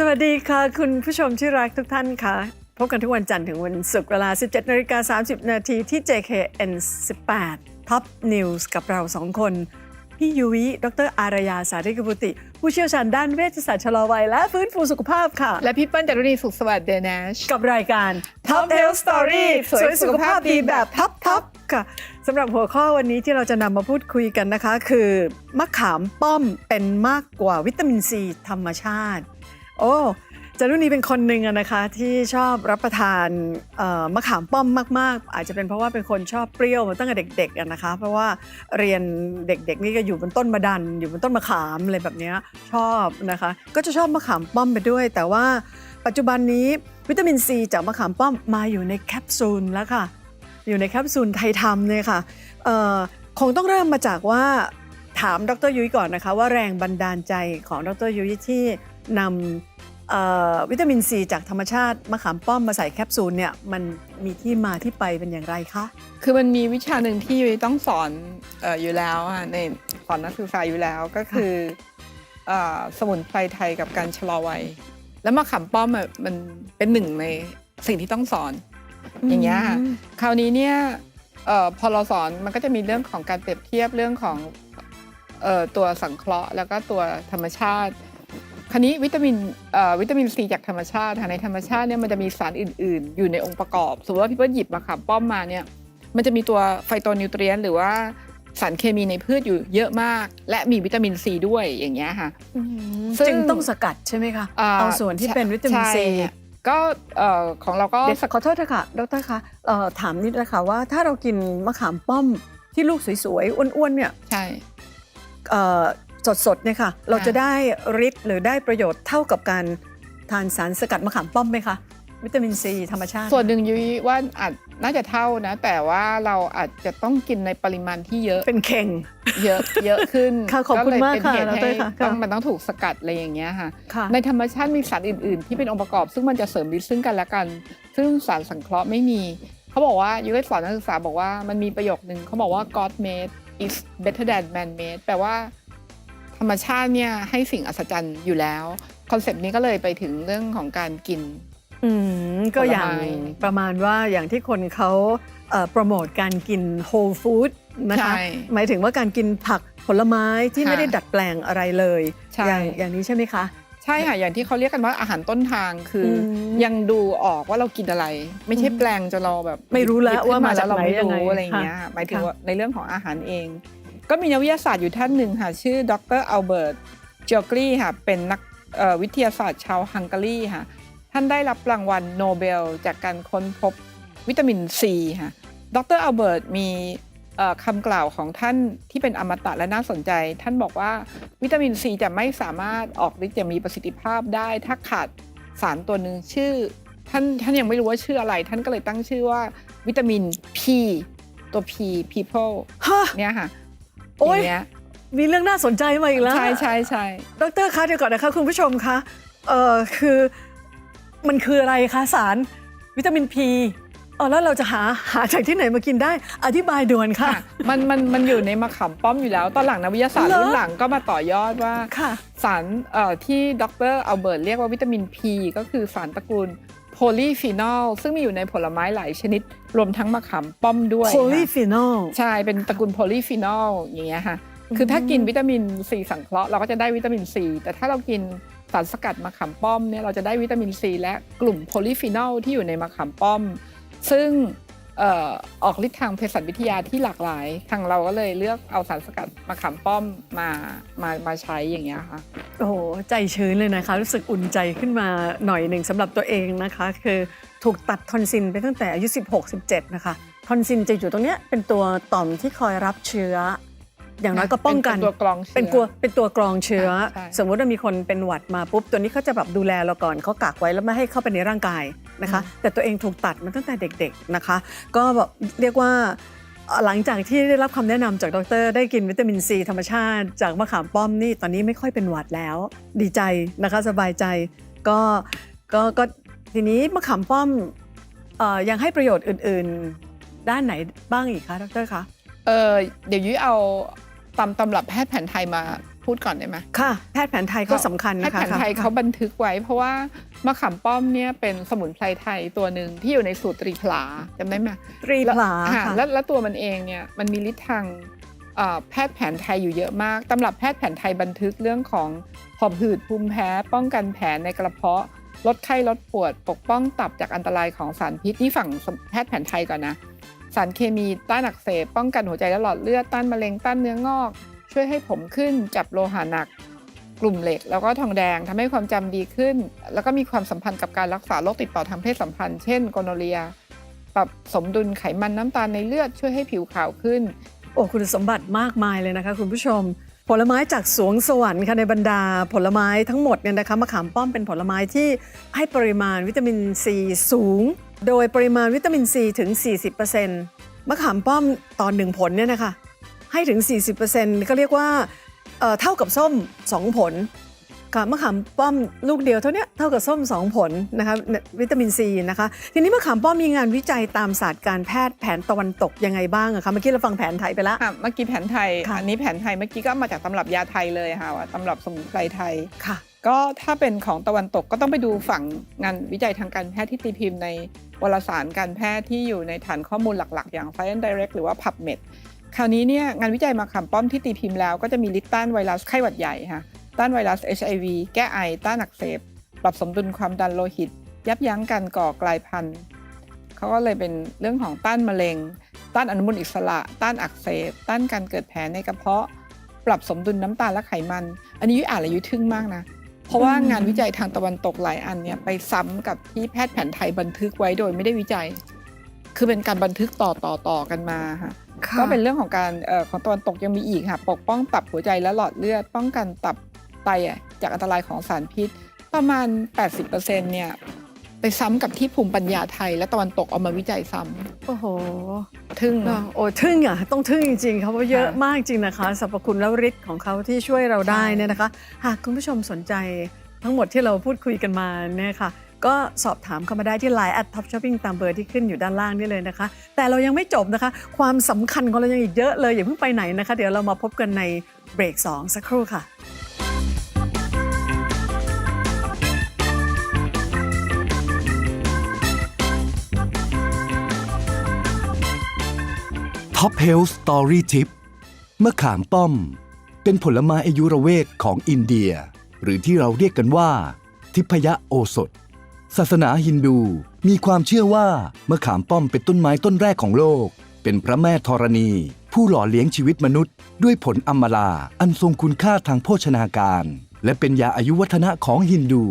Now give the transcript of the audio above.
สวัสดีค่ะ คุณผู้ชมที่รักทุกท่านค่ะ พบกันทุกวันจันทร์ถึงวันศุกร์เวลา 17นาฬิกา30 นาทีที่ JKN 18 Top News กับเราสองคน พี่ยุวิดรอารยาสาธิกบุติ ผู้เชี่ยวชาญด้านเวชศาสตร์ชะลอวัยและฟื้นฟูสุขภาพค่ะ และพี่เปิ้ลจารุณีสุขสวัสดิ์เดนชกับรายการ Top Health Story สวยสุขภาพดีแบบท็อปทอปค่ะสำหรับหัวข้อวันนี้ที่เราจะนำมาพูดคุยกันนะคะ คือมะขามป้อมเป็นมากกว่าวิตามินซีธรรมชาติ โอ้จารุณีเป็นคนหนึ่งนะคะที่ชอบรับประทานมะขามป้อมมาก ๆ อาจจะเป็นเพราะว่าเป็นคนชอบเปรี้ยวมาตั้งแต่เด็กๆนะคะเพราะว่าเรียนเด็กๆนี่ก็อยู่บนต้นมะดัน อยู่บนต้นมะขามอะไรแบบนี้ชอบนะคะก็จะชอบมะขามป้อมไปด้วย แต่ว่าปัจจุบันนี้วิตามินซีจากมะขามป้อมมาอยู่ในแคปซูลแล้วค่ะอยู่ในแคปซูลไทยทำเลยค่ะคงต้องเริ่มมาจากว่าถามดรยุ้ยก่อนนะคะว่าแรงบันดาลใจของดรยุ้ยที่ นำเอ่อวิตามินซีจากธรรมชาติมะขามป้อมมาใส่แคปซูลเนี่ยมันมีที่มาที่ไปเป็นอย่างไรคะ คือมันมีวิชาหนึ่งที่ยุ้ยต้องสอนเอออยู่แล้วอะในสอนนักศึกษาอยู่แล้วก็คือเอ่อสมุนไพรไทยกับการชะลอวัย แล้วมะขามป้อมอะมันเป็นหนึ่งในสิ่งที่ต้องสอน อย่างเงี้ยค่ะอืมคราวนี้เนี่ยเอ่อพอเราสอนมันก็จะมีเรื่องของการเปรียบเทียบเรื่องของเอ่อตัวสังเคราะห์ แล้วก็ตัวธรรมชาติค ราวนี้วิตามินเอ่อวิตามินซีจากธรรมชาติค่ะในธรรมชาติเนี่ยมันจะมีสารอื่น ๆ อยู่ในองค์ประกอบ สมมติว่าพี่เปิ้ลหยิบมะขามป้อมมาเนี่ยมันจะมีตัวไฟโตนิวเทรียนหรือว่าสารเคมีในพืชอยู่เยอะมาก และมีวิตามินซีด้วยอย่างเงี้ยค่ะซึ่งจึงต้องสกัดใช่ไหมคะอ่าเอาส่วนที่เป็นวิตามินซีใช่ก็เอ่อของเราก็เดี๋ยวขอโทษนะคะดรคะเอ่อถามนิดนะคะว่าถ้าเรากินมะขามป้อมที่ลูกสวยๆอ้วนๆเนี่ยใช่ สดสดๆเนี่ยค่ะ เราจะได้ฤทธิ์หรือได้ประโยชน์เท่ากับการทานสารสกัดมะขามป้อมไหมคะวิตามินซีธรรมชาติ ส่วนหนึ่งยุ้ยว่าอาจน่าจะเท่านะ แต่ว่าเราอาจจะต้องกินในปริมาณที่เยอะเป็นเข่ง เยอะเยอะขึ้นค่ะขอบคุณเลยมากเป็นค่ะเหตุดรให้ค่ะต้องค่ะมันต้องถูกสกัดอะไรอย่างเงี้ยค่ะค่ะ ในธรรมชาติมีสารอื่น ๆ ที่เป็นองค์ประกอบ ซึ่งมันจะเสริมฤทธิ์ซึ่งกันและกัน ซึ่งสารสังเคราะห์ไม่มี เขาบอกว่ายุ้ยสอนนักศึกษาบอกว่ามันมีประโยคนึงเขาบอกว่า God made is better than man made แปลว่า ธรรมชาติเนี่ยให้สิ่งอัศจรรย์อยู่แล้วคอนเซปต์นี้ก็เลยไปถึงเรื่องของการกิน อืมก็อย่างผลไม้ประมาณว่าอย่างที่คนเขาเอ่อโปรโมทการกิน whole food นะคะใช่หมายถึงว่าการกินผักผลไม้ที่ค่ะไม่ได้ดัดแปลงอะไรเลยใช่อย่างอย่างนี้ใช่ไหมคะใช่ค่ะอย่างที่เขาเรียกกันว่าอาหารต้นทางคืออมยังดูออกว่าเรากินอะไร ไม่ใช่อืมแปลงจนเราแบบ ไม่รู้แล้วหยิบขึ้นว่ามาจากแล้วเราไม่ไหนยังไงรู้อะไรอย่างเงี้ยค่ะหมายถึงค่ะว่าในเรื่องของอาหารเอง ก็มีนักวิทยาศาสตร์อยู่ท่านหนึ่งค่ะ ชื่อดรอัลเบิร์ตจอกรีค่ะ เป็นนักเอ่อวิทยาศาสตร์ชาวฮังการีค่ะ ท่านได้รับรางวัลโนเบล จากการค้นพบวิตามินซีค่ะ ดรอัลเบิร์ตมีเอ่อคำกล่าวของท่านที่เป็นอมตะและน่าสนใจ ท่านบอกว่าวิตามินซีจะไม่สามารถออกฤทธิ์อย่างมีประสิทธิภาพได้ ถ้าขาดสารตัวหนึ่งชื่อ ท่านท่านยังไม่รู้ว่าชื่ออะไร ท่านก็เลยตั้งชื่อว่าวิตามิน P ตัว P people ฮะเนี่ยค่ะ โอ๊ยอย่างเงี้ยมีเรื่องน่าสนใจมาอีกแล้ว ใช่ใช่ใช่ดรคะเดี๋ยวก่อนนะคะคุณผู้ชมคะเอ่อคือมันคืออะไรคะสารวิตามินพีเออแล้วเราจะหาหาจากที่ไหนมากินได้ อธิบายด่วนค่ะ ค่ะมันมันมันอยู่ในมะขามป้อมอยู่แล้ว ตอนหลังนักวิทยาศาสตร์เหรอ รุ่นหลังก็มาต่อยอดว่า ค่ะ สารเอ่อที่ดรอัลเบิร์ตเรียกว่าวิตามิน P ก็คือสารตระกูล โพลีฟีนอลซึ่งมีอยู่ในผลไม้หลายชนิด รวมทั้งมะขามป้อมด้วยโพลีค่ะฟีนอลใช่ เป็นตระกูลโพลีฟีนอลอย่างเงี้ยค่ะอืมคือถ้ากินวิตามินซีสังเคราะห์เราก็จะได้วิตามินซีแต่ถ้าเรากินสารสกัดมะขามป้อมเนี่ยเราจะได้วิตามินซีและกลุ่มโพลีฟีนอลที่อยู่ในมะขามป้อม ซึ่งเอ่อ ออกฤทธิ์ทางเภสัชวิทยาที่หลากหลาย ทางเราก็เลยเลือกเอาสารสกัดมะขามป้อมมามามาใช้อย่างเงี้ยค่ะ โอ้โหใจชื้นเลยนะคะ รู้สึกอุ่นใจขึ้นมาหน่อยหนึ่งสำหรับตัวเองนะคะ คือถูกตัดทอนซินไปตั้งแต่อายุ 16-17 นะคะทอนซินจะอยู่ตรงเนี้ยเป็นตัวต่อมที่คอยรับเชื้อ อย่างน้อยก็ป้องกัน เป็นตัวกรองเชื้อ เป็นตัวเป็นตัวกรองเชื้อ ใช่ สมมติว่ามีคนเป็นหวัดมาปุ๊บ ตัวนี้เขาจะแบบดูแลเราก่อนเขากักไว้แล้วไม่ให้เข้าไปในร่างกายนะคะ แต่ตัวเองถูกตัดมาตั้งแต่เด็กๆนะคะ ก็แบบเรียกว่าเอ่อหลังจากที่ได้รับคำแนะนำจากดร ได้กินวิตามินซีธรรมชาติ จากมะขามป้อมนี่ตอนนี้ไม่ค่อยเป็นหวัดแล้ว ดีใจนะคะสบายใจก็ก็ก็ทีนี้มะขามป้อมเอ่อยังให้ประโยชน์อื่น ๆ ด้านไหนบ้างอีกคะดรคะ เออเดี๋ยวยุ้ยเอา ตำตำรับแพทย์แผนไทยมาพูดก่อนได้ไหมค่ะ แพทย์แผนไทยก็สำคัญแพทนะย์คะแผนไทยค่ะเขาบันทึกไว้ เพราะว่ามะขามป้อมเนี่ยเป็นสมุนไพรไทยตัวหนึ่งที่อยู่ในสูตรตรีผลาจำได้ไหมตรีผลาอ่ค่ะแล้วแล้วตัวมันเองเนี่ยมันมีฤทธิ์ทางเอ่อแพทย์แผนไทยอยู่เยอะมากตำรับแพทย์แผนไทยบันทึกเรื่องของหอบหืดภูมิแพ้ ป้องกันแผลในกระเพาะลดไข้ลดปวด ปกป้องตับจากอันตรายของสารพิษนี่ฝั่งแพทย์แผนไทยก่อนนะ สารเคมีต้านอักเสบป้องกันหัวใจและหลอดเลือดต้านมะเร็งต้านเนื้องอก ช่วยให้ผมขึ้นจับโลหะหนัก กลุ่มเหล็ก แล้วก็ทองแดงทำให้ความจำดีขึ้น แล้วก็มีความสัมพันธ์กับการรักษาโรคติดต่อทางเพศสัมพันธ์เช่นโกโนเรียปรับสมดุลไขมันน้ำตาลในเลือดช่วยให้ผิวขาวขึ้น โอ้คุณสมบัติมากมายเลยนะคะ คุณผู้ชม ผลไม้จากสวงสวรรค์ค่ะในบรรดาผลไม้ทั้งหมดเนี่ยนะคะมะขามป้อมเป็นผลไม้ที่ให้ปริมาณวิตามินซีสูง โดยปริมาณวิตามินซีถึง 40%มะขามป้อมตอนหนึ่งผลเนี่ยนะคะให้ถึง 40%ก็เรียกว่าเอ่อเท่ากับส้ม 2 ผลค่ะมะขามป้อมลูกเดียวเท่าเนี้ยเท่ากับส้ม 2 ผลนะคะวิตามินซีนะคะทีนี้มะขามป้อมมีงานวิจัยตามศาสตร์การแพทย์แผนตะวันตกยังไงบ้างอะคะเมื่อกี้เราฟังแผนไทยไปแล้วอะเมื่อกี้แผนไทยค่ะอันนี้แผนไทยเมื่อกี้ก็มาจากตำรับยาไทยเลยค่ะว่าตำรับสมุนไพรไทยค่ะ ก็ถ้าเป็นของตะวันตกก็ต้องไปดูฝั่งงานวิจัยทางการแพทย์ที่ตีพิมพ์ในวารสารการแพทย์ที่อยู่ในฐานข้อมูลหลักๆ อย่าง Science Direct หรือว่า PubMed คราวนี้เนี่ยงานวิจัยมาขามป้อมที่ตีพิมพ์แล้วก็จะมีฤทธิ์ต้านไวรัสไข้หวัดใหญ่ค่ะต้านไวรัส HIV แก้ไอ ต้านอักเสบ ปรับสมดุลความดันโลหิต ยับยั้งการก่อกลายพันธุ์เขาก็เลยเป็นเรื่องของต้านมะเร็ง ต้านอนุมูลอิสระ ต้านอักเสบ ต้านการเกิดแผลในกระเพาะ ปรับสมดุลน้ำตาลและไขมัน อันนี้ยุ้ยอ่านแล้วยุ้ยทึ่งมากนะ เพราะว่าอืมงานวิจัยทางตะวันตกหลายอันเนี่ยไปซ้ำกับที่แพทย์แผนไทยบันทึกไว้โดยไม่ได้วิจัย คือเป็นการบันทึกต่อต่อต่อกันมาค่ะก็เป็นเรื่องของการเอ่อของตะวันตกยังมีอีกค่ะปกป้องตับหัวใจและหลอดเลือด ป้องกันตับไตอะจากอันตรายของสารพิษ ประมาณ 80%เนี่ย ไปซ้ำกับที่ภูมิปัญญาไทย และตะวันตกเอามาวิจัยซ้โอ้โหำทึ่งเนอะโอ้ทึ่งอะต้องทึ่งจริงๆเขาเพราะเยอะค่ะมากจริงนะคะสรรพคุณและฤทธิ์ของเขาที่ช่วยเราได้ใช่เนี่ยนะคะ หากคุณผู้ชมสนใจทั้งหมดที่เราพูดคุยกันมาเนี่ยค่ะ ก็สอบถามเข้ามาได้ที่ Line at Top Shopping ตามเบอร์ที่ขึ้นอยู่ด้านล่างนี่เลยนะคะ แต่เรายังไม่จบนะคะ ความสำคัญของเรายังอีกเยอะเลยอย่าเพิ่งไปไหนนะคะ เดี๋ยวเรามาพบกันในเบรก 2 สักครู่ค่ะ ท็อปเฮลส์สตอรี่ทิปมะขามป้อม เป็นผลไม้อายุรเวทของอินเดีย หรือที่เราเรียกกันว่า ทิพยโอสถ ศาสนาฮินดูมีความเชื่อว่ามะขามป้อมเป็นต้นไม้ต้นแรกของโลก เป็นพระแม่ธรณี ผู้หล่อเลี้ยงชีวิตมนุษย์ ด้วยผลอัมลาอันทรงคุณค่าทางโภชนาการ และเป็นยาอายุวัฒนะของฮินดู